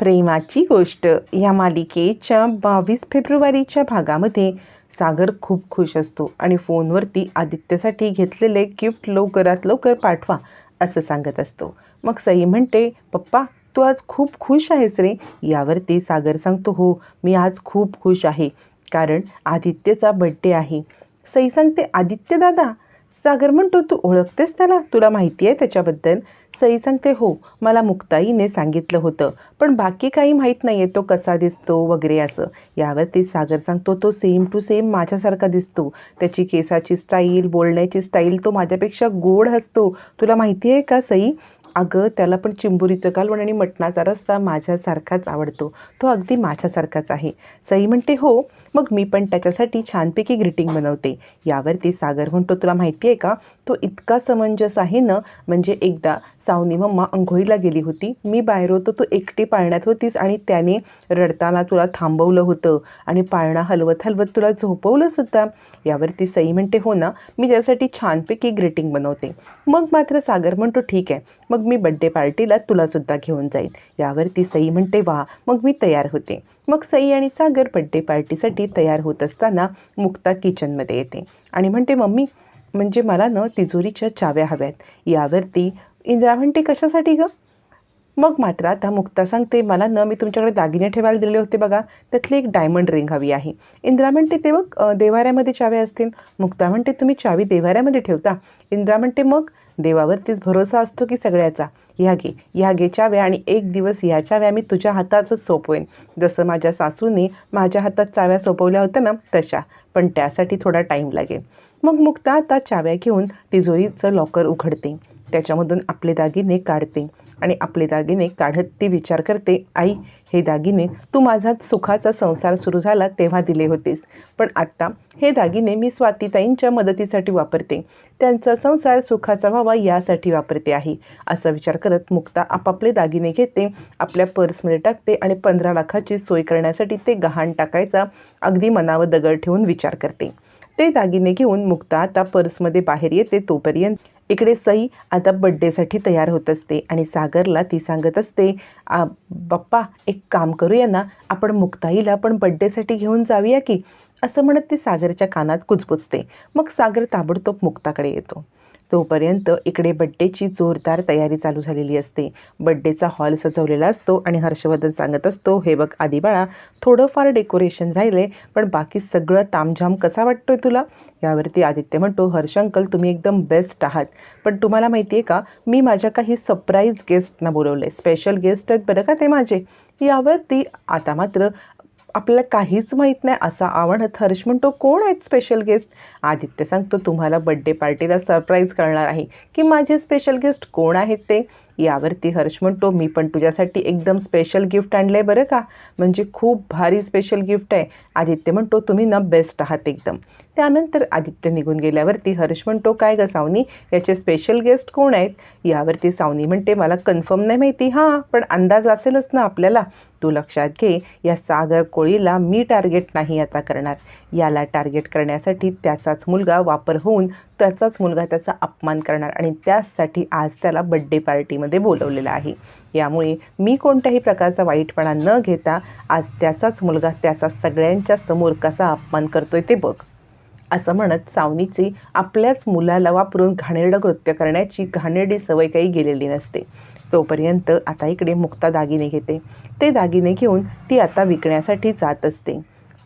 प्रेमाची गोष्ट. या मालिकेच्या बावीस फेब्रुवारीच्या भागामध्ये सागर खूप खुश असतो आणि फोनवरती आदित्यसाठी घेतलेले गिफ्ट लवकरात लवकर पाठवा असं सांगत असतो. मग सई म्हणते पप्पा तू आज खूप खुश आहेस रे. यावरती सागर सांगतो हो मी आज खूप खुश आहे कारण आदित्यचा बड्डे आहे. सई सांगते आदित्य दादा सागर म्हणतो तू ओळखतेस त्याला? तुला माहिती आहे त्याच्याबद्दल? सई सांगते हो मला मुक्ताईने सांगितलं होतं पण बाकी काही माहीत नाही आहे तो कसा दिसतो वगैरे असं. यावरती सागर सांगतो तो सेम टू सेम माझ्यासारखा दिसतो. त्याची केसाची स्टाईल बोलण्याची स्टाईल तो माझ्यापेक्षा गोड हसतो. तुला माहिती आहे का सई? अगं त्याला पण चिंबुरीचं कालवण आणि मटणाचा रस्सा माझ्यासारखाच आवडतो. तो अगदी माझ्यासारखाच आहे. सई म्हणते हो मग मी पण त्याच्यासाठी छानपैकी ग्रीटिंग बनवते. यावरती सागर म्हणतो तुला माहिती आहे का? तो इतका समंजस आहे ना म्हणजे एकदा सावनी मम्मा अंघोळीला गेली होती. मी बाहेर होतो तू एकटी पाळण्यात होतीस आणि त्याने रडताना तुला थांबवलं होतं आणि पाळणा हलवत हलवत तुला झोपवलं सुद्धा. यावरती सई म्हणते हो ना मी त्यासाठी छानपैकी ग्रीटिंग बनवते. मग मात्र सागर म्हणतो ठीक आहे. मग मग मी बड्डे पार्टीला तुलासुद्धा घेऊन जाईन. यावरती सई म्हणते वा मग मी तयार होते. मग सई आणि सागर बड्डे पार्टीसाठी तयार होत असताना मुक्ता किचनमध्ये येते आणि म्हणते मम्मी म्हणजे मला ना तिजोरीच्या चाव्या हव्यात. यावरती इंद्रा म्हणते कशासाठी गं? मग मात्र आता मुक्ता सांगते मला न मी तुमच्याकडे दागिने ठेवायला दिले होते बघा. त्यातली एक डायमंड रिंग हवी आहे. इंद्रा म्हणते ते मग देवाऱ्यामध्ये चाव्या असतील. मुक्ता म्हणते तुम्ही चावी देवाऱ्यामध्ये ठेवता. इंद्रा म्हणते मग देवावरतीच भरोसा असतो की सगळ्याचा. ह्या घे ह्या घे चाव्या आणि एक दिवस ह्याच्या व्या मी तुझ्या हातातच सोपवेन. जसं माझ्या सासूने माझ्या हातात चाव्या सोपवल्या होत्या ना तशा. पण त्यासाठी थोडा टाईम लागेल. मग मुक्ता आता चाव्या घेऊन तिजोरीचं लॉकर उघडते. त्याच्यामधून आपले दागिने काढते. आणि आपले दागिने काढत ती विचार करते आई हे दागिने तू माझा सुखाचा संसार सुरू झाला तेव्हा दिले होतेस. पण आत्ता हे दागिने मी स्वातीताईंच्या मदतीसाठी वापरते. त्यांचा संसार सुखाचा व्हावा यासाठी वापरते आहे. असा विचार करत मुक्ता आपापले दागिने घेते आपल्या पर्समध्ये टाकते आणि पंधरा लाखाची सोय करण्यासाठी ते गहाण टाकायचा अगदी मनावर दगड ठेवून विचार करते. ते दागिने घेऊन मुक्ता आता पर्समध्ये बाहेर येते तोपर्यंत. इकडे सई आता बड्डेसाठी तयार होत असते आणि सागरला ती सांगत असते बाप्पा एक काम करूया ना आपण मुक्ताईला पण बड्डेसाठी घेऊन जाऊया की? असं म्हणत ती सागरच्या कानात कुजबुजते. मग सागर ताबडतोब मुक्ताकडे येतो. तोपर्यंत इकडे बड्डेची जोरदार तयारी चालू झालेली असते. बड्डेचा हॉल सजवलेला असतो आणि हर्षवर्धन सांगत असतो हे बघ आधी बाळा थोडंफार डेकोरेशन राहिले पण बाकी सगळं तामझाम कसा वाटतोय तुला? यावरती आदित्य म्हणतो हर्ष अंकल तुम्ही एकदम बेस्ट आहात. पण तुम्हाला माहिती आहे का मी माझ्या काही सरप्राईज गेस्टना बोलवलं आहे स्पेशल गेस्ट आहेत बरं का ते माझे. यावरती आता मात्र आपल्याला काहीच माहीत नाही असा आवडत. हर्ष म्हणतो कोण आहेत स्पेशल गेस्ट आदित्य सांगतो तुम्हाला बड्डे पार्टीला सरप्राईज करणार आहे. की माझे स्पेशल गेस्ट कोण आहेत ते? यावरती हर्ष म्हणतो मी पण तुझ्यासाठी एकदम स्पेशल गिफ्ट आणलं आहे बरं का? म्हणजे खूप भारी स्पेशल गिफ्ट आहे. आदित्य म्हणतो तुम्ही ना बेस्ट आहात एकदम. त्यानंतर आदित्य निघून गेल्यावरती हर्ष म्हणतो काय ग सावनी? याचे स्पेशल गेस्ट कोण आहेत? यावरती सावनी म्हणते मला कन्फर्म नाही माहिती. हां पण अंदाज असेलच ना आपल्याला. तू लक्षात घे या सागर कोळीला मी टार्गेट नाही आता करणार. याला टार्गेट करण्यासाठी त्याचाच मुलगा वापर होऊन त्याचाच मुलगा त्याचा अपमान करणार आणि त्याचसाठी आज त्याला बड्डे पार्टीमध्ये बोलवलेलं आहे. यामुळे मी कोणत्याही प्रकारचा वाईटपणा न घेता आज त्याचाच मुलगा त्याचा सगळ्यांच्या समोर कसा अपमान करतोय ते बघ. असं म्हणत सावनीची आपल्याच मुलाला वापरून घाणेरडं कृत्य करण्याची घाणेरडी सवय काही गेलेली नसते. तोपर्यंत आता इकडे मुक्ता दागिने घेते. ते दागिने घेऊन ती आता विकण्यासाठी जात असते.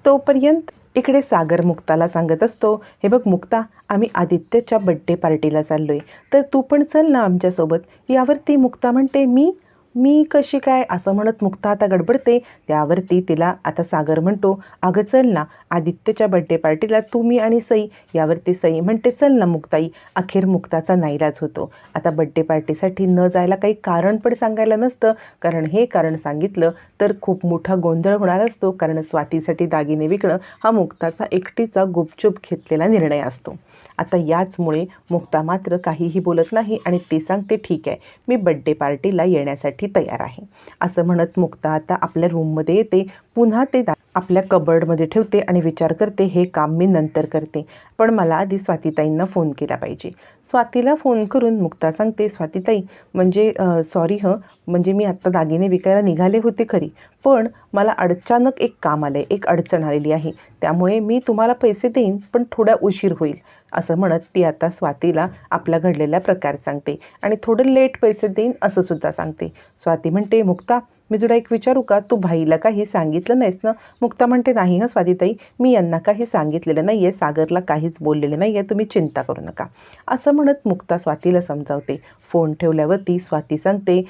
तोपर्यंत इकडे सागर मुक्ताला सांगत असतो हे बघ मुक्ता आम्ही आदित्यच्या बड्डे पार्टीला चाललो आहे तर तू पण चल ना आमच्यासोबत. यावरती मुक्ता म्हणते मी मी कशी काय असं म्हणत मुक्ता आता गडबडते? त्यावरती तिला आता सागर म्हणतो अगं चल ना आदित्यच्या बड्डे पार्टीला तू मी आणि सई. यावरती सई म्हणते चल ना मुक्ताई. अखेर मुक्ताचा नाईलाज होतो. आता बड्डे पार्टीसाठी न जायला काही कारण पण सांगायला नसतं. कारण हे कारण सांगितलं तर खूप मोठा गोंधळ होणार असतो. कारण स्वातीसाठी दागिने विकणं हा मुक्ताचा एकटीचा गुपचूप घेतलेला निर्णय असतो. आता याचमुळे मुक्ता मात्र काहीही बोलत नाही आणि ते सांगते ठीक आहे मी बड्डे पार्टीला येण्यासाठी तयार आहे. असं म्हणत मुक्ता आता आपल्या रूममध्ये येते. पुन्हा ते दा आपल्या कबर्डमध्ये ठेवते आणि विचार करते हे काम मी नंतर करते. पण मला आधी स्वातीताईंना फोन केला पाहिजे. स्वातीला फोन करून मुक्ता सांगते स्वातीताई म्हणजे सॉरी हं म्हणजे मी आत्ता दागिने विकायला निघाले होते खरी पण मला अचानक एक काम आलं आहे एक अडचण आलेली आहे. त्यामुळे मी तुम्हाला पैसे देईन पण थोडा उशीर होईल. असं म्हणत ती आता स्वातीला आपला घडलेला प्रकार सांगते आणि थोडं लेट पैसे देईन असंसुद्धा सांगते. स्वाती म्हणते मुक्ता मी तुला एक विचारू का? तू भाईला काही सांगितलं नाहीस ना? मुक्ता म्हणते नाही हं स्वातीताई मी यांना काही सांगितलेलं नाही आहे सागरला काहीच बोललेलं नाही आहे तुम्ही चिंता करू नका. असं म्हणत मुक्ता स्वातीला समजावते. फोन ठेवल्यावरती स्वाती सांगते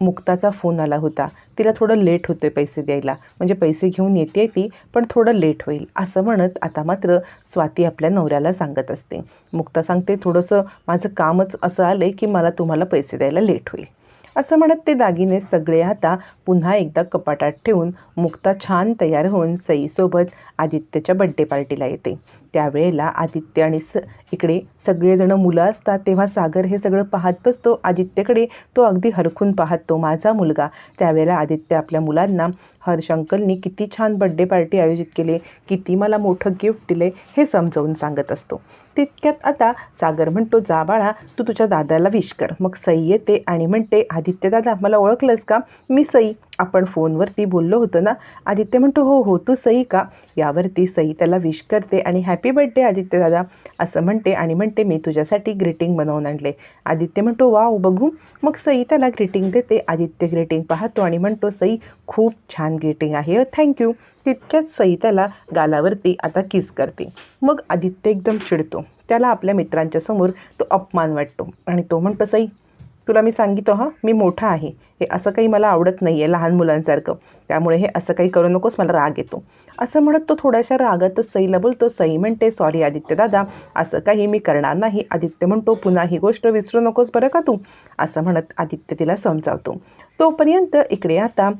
मुक्ताचा फोन आला होता. तिला थोडं लेट होतं आहे पैसे द्यायला. म्हणजे पैसे घेऊन येते ती पण थोडं लेट होईल. असं म्हणत आता मात्र स्वाती आपल्या नवऱ्याला सांगत असते. मुक्ता सांगते थोडंसं माझं कामच असं आलं आहे की मला तुम्हाला पैसे द्यायला लेट होईल. असं म्हणत ते दागिने सगळे आता पुन्हा एकदा कपाटात ठेवून मुक्ता छान तयार होऊन सईसोबत आदित्यच्या बड्डे पार्टीला येते. त्यावेळेला आदित्य आणि स इकडे सगळेजणं मुलं असतात. तेव्हा सागर हे सगळं पाहत बसतो. आदित्यकडे तो अगदी हरखून पाहतो. माझा मुलगा. त्यावेळेला आदित्य आपल्या मुलांना हर्ष अंकलनी किती छान बड्डे पार्टी आयोजित केले. किती मला मोठं गिफ्ट दिले. हे समजावून सांगत असतो. तितक्यात आता सागर म्हणतो जा बाळा तू तुझ्या दादाला विश कर. मग सई येते आणि म्हणते आदित्य दादा मला ओळखलंस का? मी सई. आपण फोनवरती बोललो होतो ना आदित्य म्हणतो हो हो तू सई का? यावरती सई त्याला विश करते आणि हॅपी बड्डे आदित्य दादा. असं म्हणते आणि म्हणते मी तुझ्यासाठी ग्रीटिंग बनवून आणले. आदित्य म्हणतो वाव बघू. मग सई त्याला ग्रीटिंग देते आदित्य ग्रीटिंग पाहतो आणि म्हणतो सई खूप छान ग्रीटिंग आहे थँक्यू. तितक्यात सई त्याला गालावरती आता किस करते. मग आदित्य एकदम चिडतो. त्याला आपल्या मित्रांच्या समोर तो अपमान वाटतो आणि तो म्हणतो सई तुला मी सांगितो हां? मी मोठा आहे. हे असं काही मला आवडत नाही आहे लहान मुलांसारखं. त्यामुळे हे असं काही करू नकोस मला राग येतो. असं म्हणत तो थोड्याशा रागातच सईला बोलतो. सई म्हणते सॉरी आदित्य दादा असं काही मी करणार नाही. आदित्य म्हणतो पुन्हा ही गोष्ट विसरू नकोस बरं का तू? असं म्हणत आदित्य तिला समजावतो. तोपर्यंत इकडे आता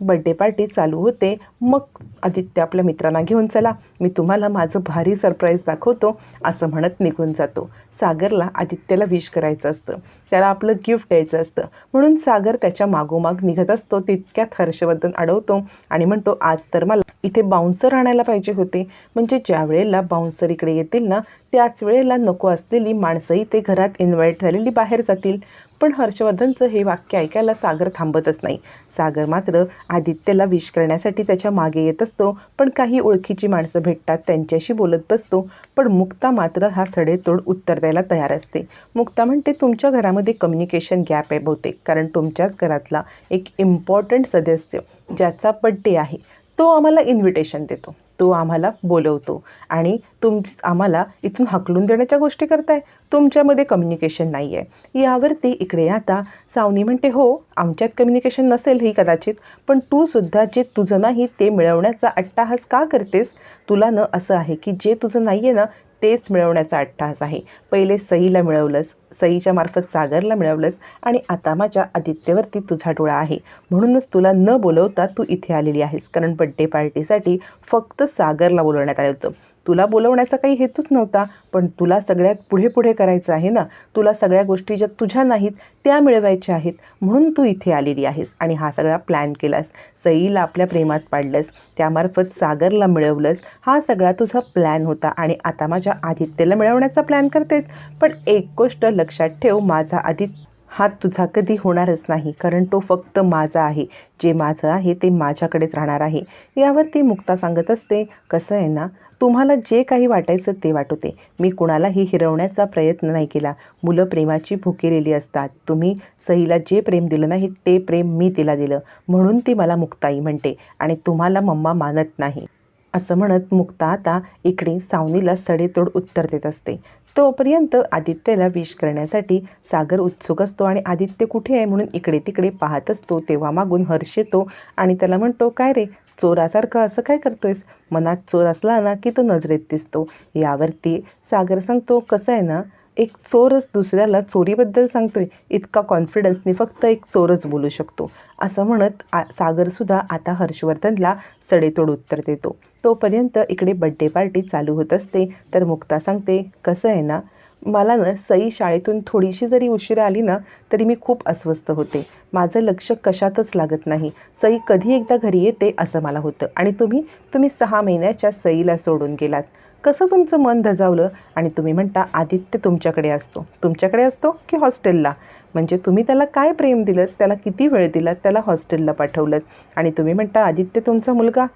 बड्डे पार्टी चालू होते. मग आदित्य आपल्या मित्रांना घेऊन चला. मी तुम्हाला माझं भारी सरप्राईज दाखवतो असं म्हणत निघून जातो. सागरला आदित्यला विश करायचं असतं. त्याला आपलं गिफ्ट द्यायचं असतं. म्हणून सागर त्याच्या मागोमाग निघत असतो तितक्यात हर्षवर्धन अडवतो आणि म्हणतो आज तर मला इथे बाउन्सर आणायला पाहिजे होते. म्हणजे ज्या वेळेला बाउन्सर इकडे येतील ना त्याच वेळेला नको असलेली माणसंही ते घरात इन्व्हाइट झालेली बाहेर जातील. पण हर्षवर्धनचं हे वाक्य ऐकायला सागर थांबतच नाही. सागर मात्र आदित्यला विश करण्यासाठी त्याच्यामागे येत असतो पण काही ओळखीची माणसं भेटतात त्यांच्याशी बोलत बसतो. पण मुक्ता मात्र हा सडेतोड उत्तर द्यायला तयार असते. मुक्ता म्हणते तुमच्या घरामध्ये कम्युनिकेशन गॅप आहे बहुतेक. कारण तुमच्याच घरातला एक इम्पॉर्टंट सदस्य ज्याचा बड्डे आहे तो आम्हाला इन्व्हिटेशन देतो. तो आम्हाला बोलवतो. आणि तुम आम्हाला इथून हकलून देण्याच्या गोष्टी करताय. तुमच्यामध्ये कम्युनिकेशन नाही आहे यावरती इकडे आता सावनी म्हणते हो आमच्यात कम्युनिकेशन नसेल ही कदाचित पण तू सुद्धा जे तुझं नाही ते मिळवण्याचा अट्टाहास का करतेस? तुला न असं आहे की जे तुझं नाही आहे ना तेच मिळवण्याचा अट्टहास आहे. पहिले सईला मिळवलंस सईच्या मार्फत सागरला मिळवलंस आणि आता माझ्या आदित्यवरती तुझा डोळा आहे. म्हणूनच तुला न बोलवता तू इथे आलेली आहेस. कारण बड्डे पार्टीसाठी फक्त सागरला बोलवण्यात आलं होतं. तुला बोलवण्याचा काही हेतूच नव्हता पण तुला सगळ्यात पुढे पुढे करायचं आहे ना? तुला सगळ्या गोष्टी ज्या तुझ्या नाहीत त्या मिळवायच्या आहेत. म्हणून तू इथे आलेली आहेस आणि हा सगळा प्लॅन केलास. सईला आपल्या प्रेमात पाडलंस. त्यामार्फत सागरला मिळवलंस. हा सगळा तुझा प्लॅन होता आणि आता माझ्या आदित्यला मिळवण्याचा प्लॅन करतेस. पण एक गोष्ट लक्षात ठेव माझा आदित्य हा तुझा कधी होणारच नाही कारण तो फक्त माझा आहे. जे माझं आहे ते माझ्याकडेच राहणार आहे. यावर ती मुक्ता सांगत असते कसं आहे ना तुम्हाला जे काही वाटायचं ते वाटवते मी कुणालाही हिरवण्याचा प्रयत्न नाही केला. मुलं प्रेमाची भुकेलेली असतात. तुम्ही सईला जे प्रेम दिलं नाही ते प्रेम मी तिला दिलं. म्हणून ती मला मुक्ताई म्हणते आणि तुम्हाला मम्मा मानत नाही. असं म्हणत मुक्ता आता इकडे सावनीला सडेतोड उत्तर देत असते. तोपर्यंत आदित्यला विश करण्यासाठी सागर उत्सुक असतो आणि आदित्य कुठे आहे म्हणून इकडे तिकडे पाहत असतो. तेव्हा मागून हर्ष येतो आणि त्याला म्हणतो काय रे चोरासारखं असं काय करतोयस? मनात चोर असला ना की तो नजरेत दिसतो. यावरती सागर सांगतो कसं आहे ना एक चोरच दुसऱ्याला चोरीबद्दल सांगतोय. इतका कॉन्फिडन्सने फक्त एक चोरच बोलू शकतो. असं म्हणत आ सागरसुद्धा आता हर्षवर्धनला सडेतोड उत्तर देतो. तोपर्यंत इकडे बड्डे पार्टी चालू होत असते. तर मुक्ता सांगते कसं आहे ना मला ना सई शाळेतून थोडीशी जरी उशिरा आली ना तरी मी खूप अस्वस्थ होते. माझं लक्ष कशातच लागत नाही. सई कधी एकदा घरी येते असं मला होतं. आणि तुम्ही तुम्ही सहा महिन्याच्या सईला सोडून गेलात. कसं तुमचं मन धजावलं? आणि तुम्ही म्हणता आदित्य तुमच्याकडे असतो. तुमच्याकडे असतो की हॉस्टेलला? म्हणजे तुम्ही त्याला काय प्रेम दिलं? त्याला किती वेळ दिलात त्याला हॉस्टेलला पाठवलं. आणि तुम्ही म्हणता आदित्य तुमचा मुलगा.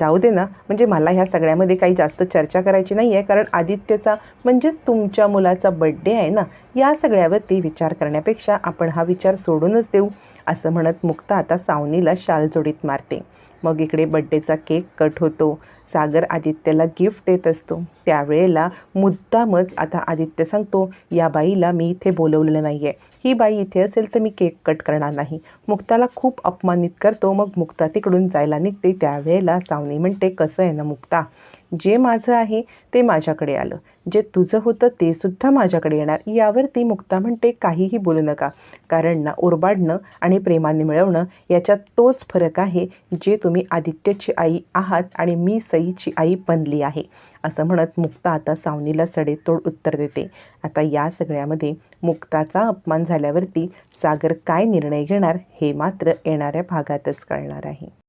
जाऊ दे ना. म्हणजे मला ह्या सगळ्यामध्ये काही जास्त चर्चा करायची नाही आहे कारण आदित्यचा म्हणजे तुमच्या मुलाचा बड्डे आहे ना. या सगळ्यावरती विचार करण्यापेक्षा आपण हा विचार सोडूनच देऊ असं म्हणत मुक्ता आता सावनीला शालजोडीत मारते. मग इकडे बड्डेचा केक कट होतो. सागर आदित्यला गिफ्ट देत असतो. त्यावेळेला मुद्दामच आता आदित्य सांगतो या बाईला मी इथे बोलवलेलं नाही आहे ही बाई इथे असेल तर मी केक कट करणार नाही. मुक्ताला खूप अपमानित करतो. मग मुक्ता तिकडून जायला निघते. त्यावेळेला सावनी म्हणते कसं आहे ना मुक्ता? जे माझं आहे ते माझ्याकडे आलं. जे तुझं होतं ते सुद्धा माझ्याकडे येणार. यावरती मुक्ता म्हणते काहीही बोलू नका. कारण ना उरबाडणं आणि प्रेमाने मिळवणं याच्यात तोच फरक आहे जे तुम्ही आदित्यची आई आहात आणि मी सईची आई बनली आहे. असं म्हणत मुक्ता आता सावनीला सडेतोड उत्तर देते. आता या सगळ्यामध्ये मुक्ताचा अपमान झाल्यावरती सागर काय निर्णय घेणार हे मात्र येणाऱ्या भागातच कळणार आहे.